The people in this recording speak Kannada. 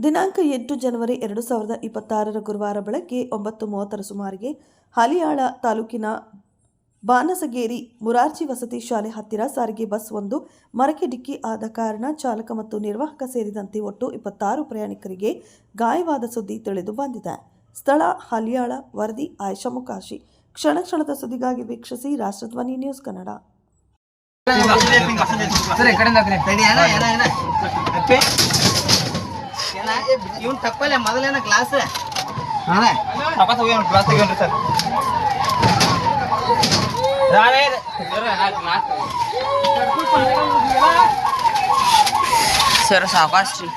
ದಿನಾಂಕ ಎಂಟು ಜನವರಿ ಎರಡು ಸಾವಿರದ ಇಪ್ಪತ್ತಾರರ ಗುರುವಾರ ಬೆಳಗ್ಗೆ ಒಂಬತ್ತು ಮೂವತ್ತರ ಸುಮಾರಿಗೆ ಹಲಿಯಾಳ ತಾಲೂಕಿನ ಬಾನಸಗೇರಿ ಮುರಾರ್ಜಿ ವಸತಿ ಶಾಲೆ ಹತ್ತಿರ ಸಾರಿಗೆ ಬಸ್ ಒಂದು ಮರಕ್ಕೆ ಡಿಕ್ಕಿ ಆದ ಕಾರಣ ಚಾಲಕ ಮತ್ತು ನಿರ್ವಾಹಕ ಸೇರಿದಂತೆ ಒಟ್ಟು ಇಪ್ಪತ್ತಾರು ಪ್ರಯಾಣಿಕರಿಗೆ ಗಾಯವಾದ ಸುದ್ದಿ ತಿಳಿದು ಬಂದಿದೆ. ಸ್ಥಳ ಹಲಿಯಾಳ, ವರದಿ, ಆಯಶಾ ಮುಕಾಶಿ. ಕ್ಷಣ ಕ್ಷಣದ ಸುದ್ದಿಗಾಗಿ ವೀಕ್ಷಿಸಿ ರಾಷ್ಟ್ರಧ್ವನಿ ನ್ಯೂಸ್ ಕನ್ನಡ. ಇವ್ನ್ ತಪ್ಪಲ್ಲ ಮೊದಲೇನ ಕ್ಲಾಸ್ ಅಣ್ಣ ಸಾಕಾತ್ ಹೋಗ್ಯಾನ, class ತೆಗ್ಯಾನ್ರಿ ಸರ್. ಸರ್ ಸಾವಕಾಶ ರೀ